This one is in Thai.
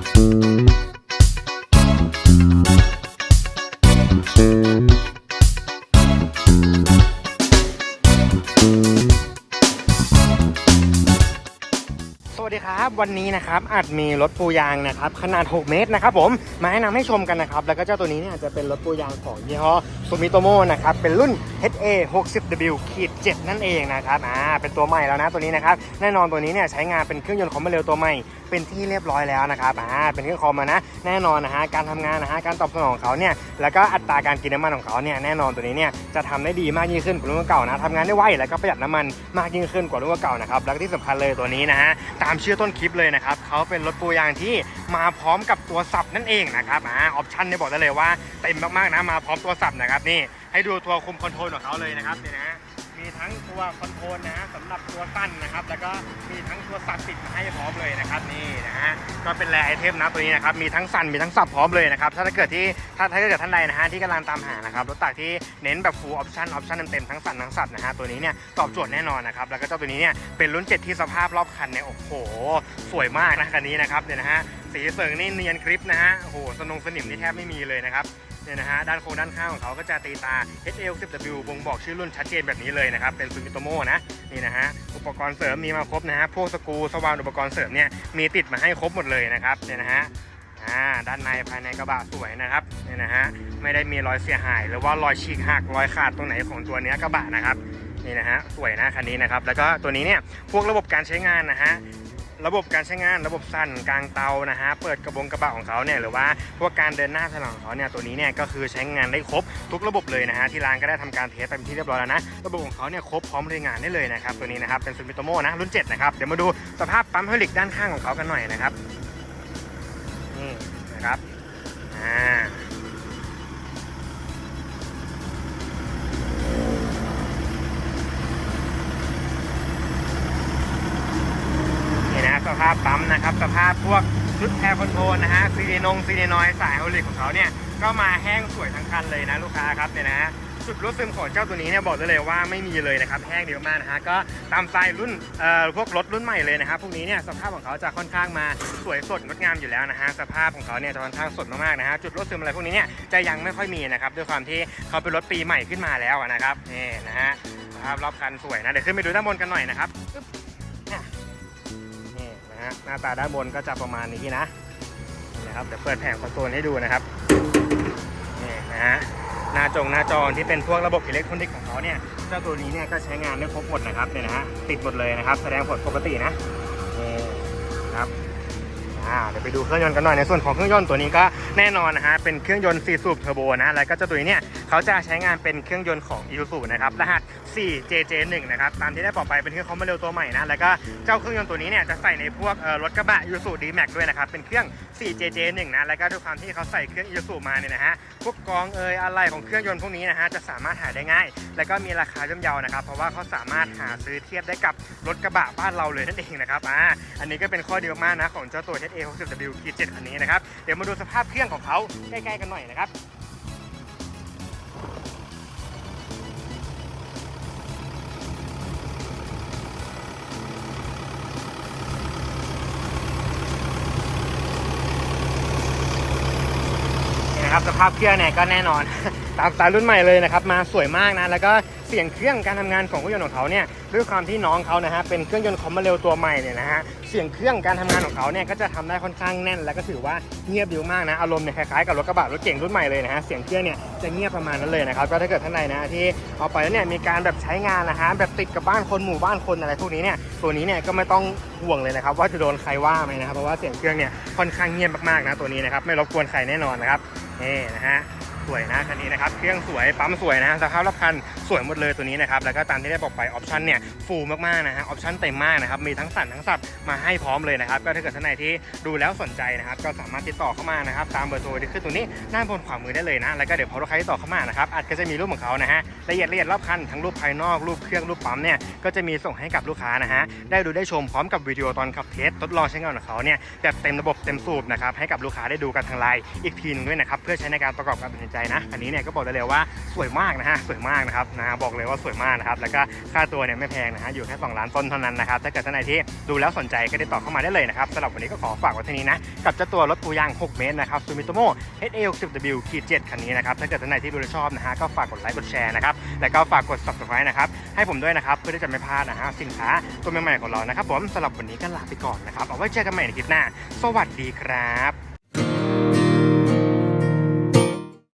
ส วัสดีครับวันนี้นะครับอาจมีรถปูยางนะครับขนาด 6 เมตรนะครับผมมาแนะนำให้ชมกันนะครับแล้วก็เจ้าตัวนี้เนี่ยจะเป็นรถปูยางของยี่ห้อซูมิโตโมนะครับเป็นรุ่น HA 60W ขีด7นั่นเองนะครับอ่าเป็นตัวใหม่แล้วนะตัวนี้นะครับแน่นอนตัวนี้เนี่ยใช้งานเป็นเครื่องยนต์คอมเบเรลตัวใหม่เป็นที่เรียบร้อยแล้วนะครับอ่าเป็นเครื่องคอมมานะแน่นอนนะฮะการทำงานนะฮะการตอบสนองของเขาเนี่ยแล้วก็อัตราการกินน้ำมันของเขาเนี่ยแน่นอนตัวนี้เนี่ยจะทำได้ดีมากยิ่งขึ้นกว่ารุ่นเก่านะทำงานได้ไวแล้วก็ประหยัดน้ำมันมากยิ่งขึ้นกว่ารุ่นเก่านะครับแล้วที่สำคัญเลยตัวนี้นะฮะตามชื่อต้นคลิปเลยนะครับเขาเป็นรถปูยางที่มาพร้อมกับตัวสับนั่นเองนะครับอ่าออปชั่นเนี่ยบอกได้เลยว่าเต็มมากๆนะมาพร้อมตัวสับนะครับนี่ให้ดูตัวคุมคอนโทรลของเขาเลยนะครับเนี่ยนะ ทั้งตัวคอนโทรลนะฮะสำหรับตัวสั้นนะครับ แล้วก็มีทั้งตัวสับติดมาให้พร้อมเลยนะครับนี่นะฮะก็เป็นแรไอเทมนะตัวนี้นะครับมีทั้งสั่นมีทั้งสับพร้อมเลยนะครับถ้าเกิดที่ถ้าถ้าเกิดท่านใดนะฮะที่กำลังตามหานะครับรถตักที่เน้นแบบ full option option เต็มๆทั้งสั่นทั้งสับนะฮะตัวนี้เนี่ยตอบโจทย์แน่นอนนะครับแล้วก็เจ้าตัวนี้เนี่ยเป็นรุ่น7ที่สภาพรอบคันเนี่ยโอ้โห สวยมากนะคันนี้นะครับเนี่ยนะฮะ สีเสริงนี่เนียนกริปนะฮะโอ้โหสนงสนิมนี่แทบไม่มีเลยนะครับเนี่ยนะฮะด้านโครงด้านข้างของเขาก็จะตีตา HL 10W บ่งบอกชื่อรุ่นชัดเจนแบบนี้เลยนะครับ เป็นซูมิโตโมนะนี่นะฮะอุปกรณ์เสริมมีมาครบนะฮะพวกสกูสว่านอุปกรณ์เสริมเนี่ยมีติดมาให้ครบหมดเลยนะครับเนี่ยนะฮะอ่าด้านในภายในกระบะสวยนะครับเนี่ยนะฮะไม่ได้มีรอยเสียหาย หรือว่ารอยฉีกหักรอยขาดตรงไหนของตัวเนี้ยกระบะนะครับนี่นะฮะสวยนะคันนี้นะครับแล้วก็ตัวนี้เนี่ยพวกระบบการใช้งานนะฮะ ระบบการใช้งานระบบสั่นกลางเตานะฮะเปิดกระบงกระบะของเขาเนี่ยหรือว่าพวกการเดินหน้าถอยหลังของเขาเนี่ยตัวนี้เนี่ยก็คือใช้งานได้ครบทุกระบบเลยนะฮะที่ร้านก็ได้ทำการเทสไปเป็นที่เรียบร้อยแล้วนะระบบของเขาเนี่ยครบพร้อมเลยงานได้เลยนะครับตัวนี้นะครับเป็นซูมิโตโมนะรุ่น7นะครับเดี๋ยวมาดูสภาพปั๊มไฮดรอลิกด้านข้างของเขากันหน่อยนะครับนี่นะครับอ่าาพปั๊มนะครับ สภาพพวกชุดแอร์คอนโทรลนะฮะซีดีนงซีดีนอยสายไฮอลิกของเขาเนี่ยก็มาแห้งสวยทั้งคันเลยนะลูกค้าครับเนี่ยนะฮะจุดรถซึมของเจ้าตัวนี้เนี่ยบอกได้เลยว่าไม่มีเลยนะครับแห้งเดียวมากนะฮะก็ตามสไตล์รุ่นเอ่อพวกรถรุ่นใหม่เลยนะครับพวกนี้เนี่ยสภาพของเขาจะค่อนข้างมาสวยสดงดงามอยู่แล้วนะฮะสภาพของเขาเนี่ยจะค่อนข้างสดมากๆนะฮะจุดรถซึมอะไรพวกนี้เนี่ยจะยังไม่ค่อยมีนะครับด้วยความที่เขาเป็นรถปีใหม่ขึ้นมาแล้วนะครับนี่นะฮะสภาพรอบคันสวยนะเดี๋ยวขึ้นไปดูด้านบนกันหน่อยนะครับ นะฮะหน้าตาด้านบนก็จะประมาณนี้นะนี่นะครับเดี๋ยวเปิดแผงคอนโซลให้ดูนะครับนี่นะฮะหน้าจงหน้าจอที่เป็นพวกระบบอิเล็กทรอนิกส์ของเขาเนี่ยเจ้าตัวนี้เนี่ยก็ใช้งานได้ครบหมดนะครับเนี่ยนะฮะติดหมดเลยนะครับ แสดงผลปกตินะนี่นะครับ อ่าเดี๋ยวไปดูเครื่องยนต์กันหน่อยในส่วนของเครื่องยนต์ตัวนี้ก็แน่นอนนะฮะเป็นเครื่องยนต์4สูบเทอร์โบนะแล้วก็เจ้าตัวนี้เนี่ยเขาจะใช้งานเป็นเครื่องยนต์ของ Isuzu นะครับรหัส 4JJ1 นะครับตามที่ได้บอกไปเป็นเครื่องคอมมาเร็วตัวใหม่นะแล้วก็เจ้าเครื่องยนต์ตัวนี้เนี่ยจะใส่ในพวกรถกระบะ Isuzu D-Max ด้วยนะครับเป็นเครื่อง 4JJ1 นะแล้วก็ด้วยความที่เขาใส่เครื่อง Isuzu มาเนี่ยนะฮะพวกกองเอยอะไรของเครื่องยนต์พวกนี้นะฮะจะสามารถหาได้ง่าย แล้วก็มีราคาย่อมเยานะครับเพราะว่าเขาสามารถหาซื้อเทียบได้กับรถกระบะบ้านเราเลยนั่นเองนะครับอ่าอันนี้ก็เป็นข้อดีมากนะของเจ้าตัว HA 60W 7คันนี้นะครับ เดี๋ยวมาดูสภาพเครื่องของเขาใกล้ ๆ กันหน่อยนะครับ นะครับสภาพเครื่องเนี่ยก็แน่นอน ตามสไตล์รุ่นใหม่เลยนะครับมาสวยมากนะแล้วก็เสียงเครื่องการทำงานของเครื่องยนต์ของเขาเนี่ยด้วยความที่น้องเขานะฮะเป็นเครื่องยนต์คอมมาเร็วตัวใหม่เนี่ยนะฮะเสียงเครื่องการทำงานของเขาเนี่ยก็จะทำได้ค่อนข้างแน่น แล้วก็ถือว่าเงียบดีมากนะอารมณ์เนี่ยคล้ายๆกับรถกระบะรถเก่งรุ่นใหม่เลยนะฮะเสียงเครื่องเนี่ยจะเงียบประมาณนั้นเลยนะครับก็ถ้าเกิดท่านใดนะที่เอาไปแล้วเนี่ยมีการแบบใช้งานนะฮะแบบติดกับบ้านคนหมู่บ้านคนอะไรพวกนี้เนี่ยตัวนี้เนี่ยก็ไม่ต้องห่วงเลยนะครับว่าจะโดนใครว่าไหมนะครับเพราะว่าเสียงเครื่องเนี่ยค่อนข้างเงียบมากๆนะตัวนี้นะครับไม่รบกวนใครแน่นอนนะครับ นี่นะฮะ สวยนะคันนี้นะครับเครื่องสวยปั๊มสวยนะสภาพรอบคันสวยหมดเลยตัวนี้นะครับแล้วก็ตามที่ได้บอกไปออปชันเนี่ยฟูลมากๆนะฮะออปชันเต็มมากนะครับมีทั้งสั่นทั้งสับมาให้พร้อมเลยนะครับก็ถ้าเกิดท่านไหนที่ดูแล้วสนใจนะครับก็สามารถติดต่อเข้ามานะครับตามเบอร์โทรที่ขึ้นตรงนี้ด้าบนขวามือได้เลยนะแล้วก็เดี๋ยวพอลูกค้าติดต่อเข้ามานะครับอาจก็จะมีรูปของเขานะฮะละเอียดละเอียดรอบคันทั้งรูปภายนอกรูปเครื่องรูปปั๊มเนี่ยก็จะมีส่งให้กับลูกค้านะฮะได้ดูได้ชมพร้อมกับวิดีโอตอนขับเทสทดลองใช้งานของเขาเนี่ยแบบเต็มระบบเต็มสูบนะครับให้กับลูกค้าได้ดูกันทางไลน์อีกทีนึงด้วยนะครับเพื่อใช้ในการประกอบการตัดสินใจใจนะคันนี้เนี่ยก็บอกได้เลยว่าสวยมากนะฮะสวยมากนะครับนะฮะบอกเลยว่าสวยมากนะครับแล้วก็ค่าตัวเนี่ยไม่แพงนะฮะอยู่แค่2ล้านต้นเท่านั้นนะครับถ้าเกิดท่านไหนที่ดูแล้วสนใจก็ติดต่อเข้ามาได้เลยนะครับสำหรับวันนี้ก็ขอฝากไว้ที่นี้นะกับเจ้าตัวรถปูยาง 6 เมตรนะครับซูมิโตโม HA60W ขีด7คันนี้นะครับถ้าเกิดท่านไหนที่ดูแล้วชอบนะฮะก็ฝากกดไลค์กดแชร์นะครับแล้วก็ฝากกด subscribe นะครับให้ผมด้วยนะครับเพื่อที่จะไม่พลาดนะฮะสินค้าตัวใหม่ๆของเรานะครับผมสำหรับวันนี้ก็ลาไปก่อนนะครับเอาไว้เจอกันใหม่ในคลิปหน้า สวัสดีครับ